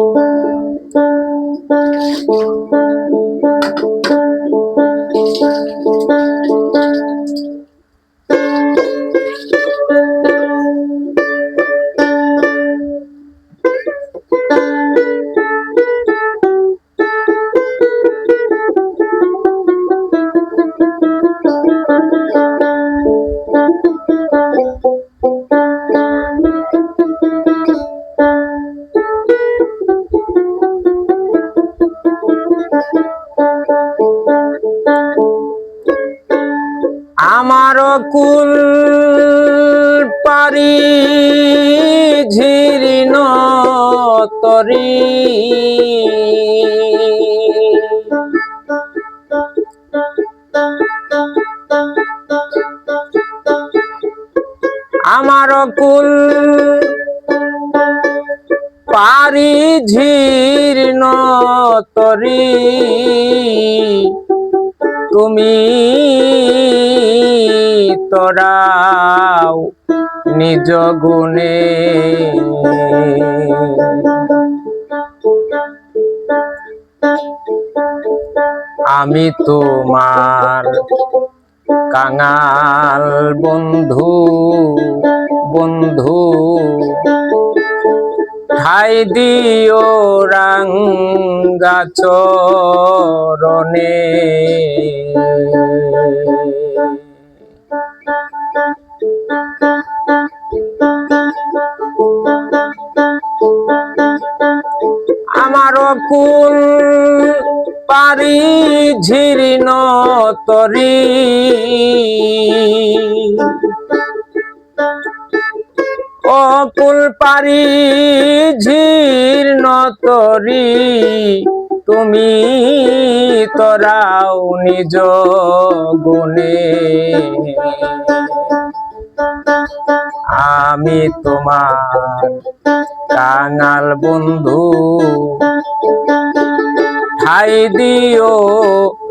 Thank you. আমার কুল পারি ঝিরিন তরি। আমার কুল পারি ঝিরিন তরি। তোরাও নিজ গুণে। আমি তোমার কাঙাল বন্ধু বন্ধু। ঠাই দিও রাঙ্গা চরণে। আমার কুল পারি ঝিরিন তরি। অকুল পারি ঝির্ণ তরি, তুমি তরাও নিজ গুণে। আমি তোমার কাঙাল বন্ধু, ঠাই দিও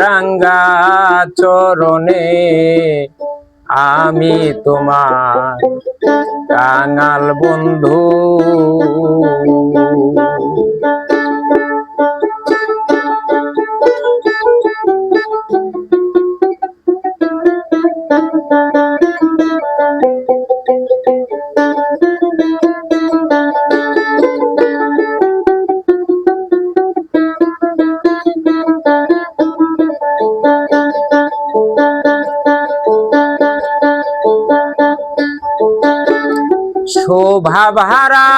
রাঙ্গা চরণে। আমি তোমার কাঙাল বন্ধু। শোভা ভারা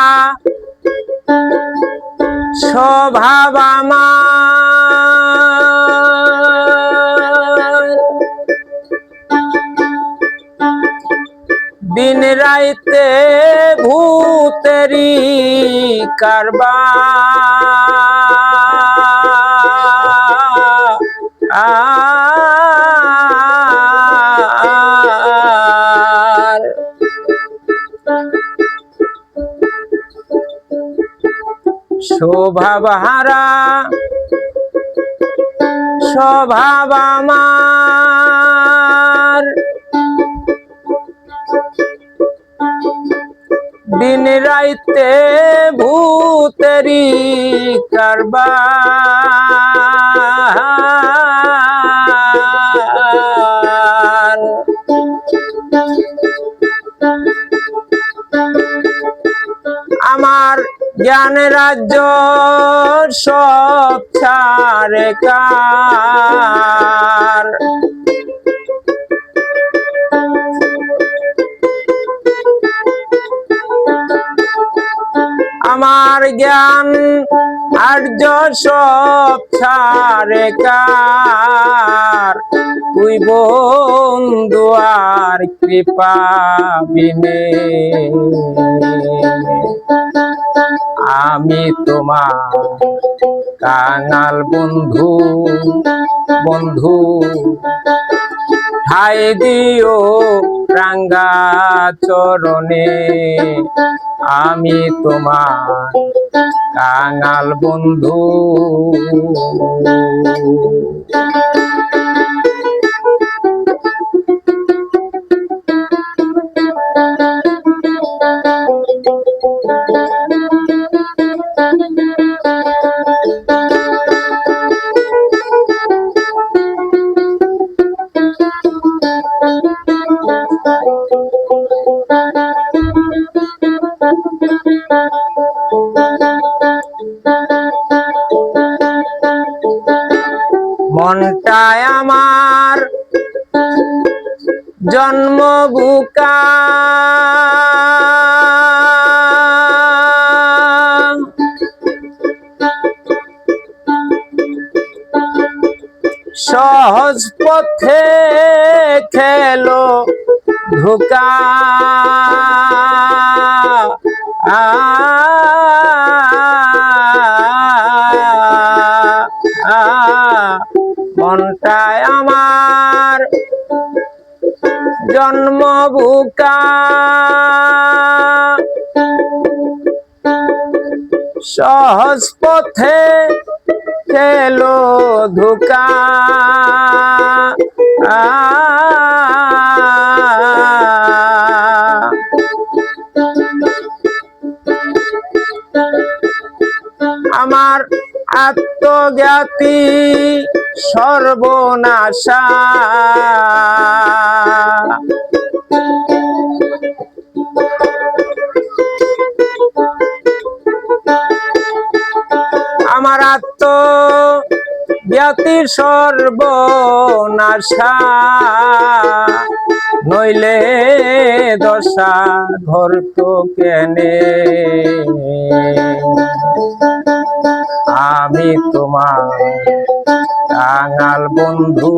স্বভাব আমার। দিন রাইতে ভূতেরি কারবার। শোভাব হারা স্বভাব আমার দিন রাইতে ভূতেরি কারবার। আমার জ্ঞান রাজ্য সব ছাড়ে কার। আমার জ্ঞান আর্য সব ছাড়ে কার। তুই বন্ধু, আর কৃপা বিনে। আমি তোমার কাঙাল বন্ধু বন্ধু। ঠাই দিও রাঙ্গা চরণে। আমি তোমার কাঙাল বন্ধু। মনটায় আমার জন্ম সহজ পথে খেলো ধোকা। আ মনটায় আমার জন্ম সহজ পথে খেলো ধোকা। আত্মজ্ঞাতি সর্বনাশা। আমার আত্ম জ্ঞাতির সর্বনাশা। নইলে দশা ঘর তো কেনে। আমি তোমার কাঙাল বন্ধু।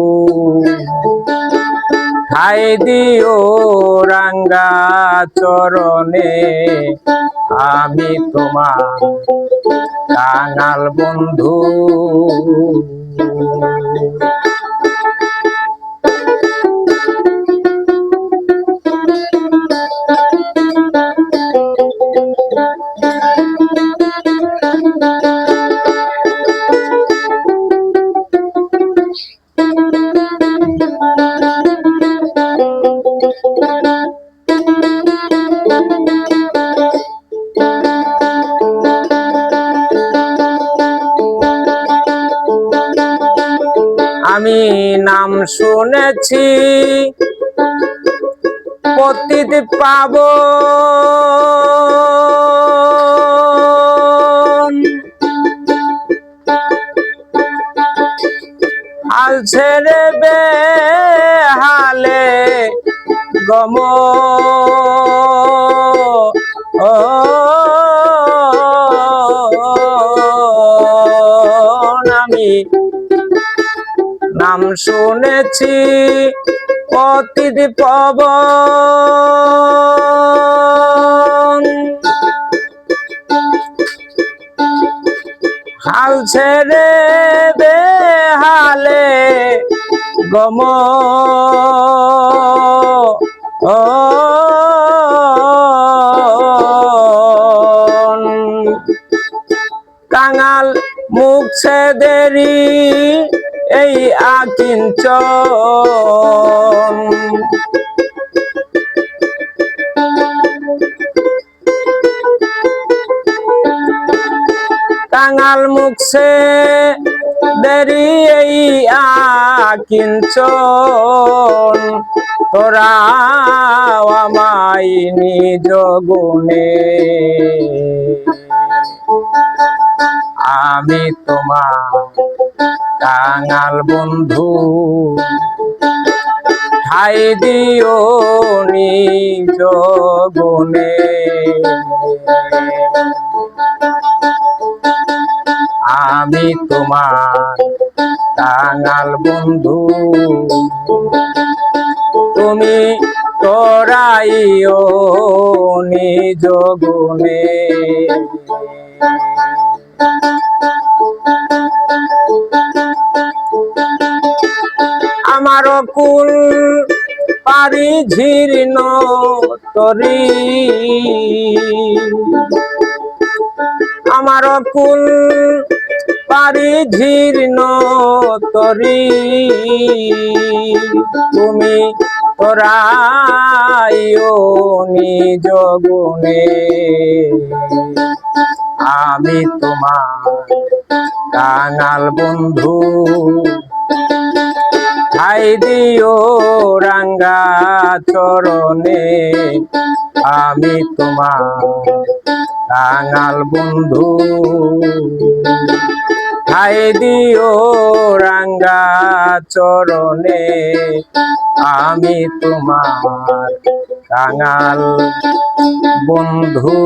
খাই দিও রাঙ্গা চরণে। আমি তোমার কাঙাল বন্ধু। শুনেছি পতিত পাব হাল ছেড়ে বেহালে গম ও নাম শুনেছি অতীত পবন। হাল ছেড়ে বেহালে গম। ও কাঙাল মুখ দেরি এই আকিঞ্চন কাঙাল মুখে দেরি এই আকিঞ্চন তোরা আমায় নিজ আমি তোমার কাঙাল বন্ধু ঠাই দিও নিজ গুণে আমি তোমার কাঙাল বন্ধু তুমি তোরাইও নিজ গুণে আমার কুল পারি ঝির্ণ তরি আমার কুল পারি ঝির্ণ তরি তুমি তোরাইও নিজ আমি তোমার কানাল বন্ধু। হাই দিও রাঙ্গা চরণে, আমি তোমার কাঙাল বন্ধু। হাই দিও রাঙ্গা চরণে, আমি তোমার কাঙাল বন্ধু।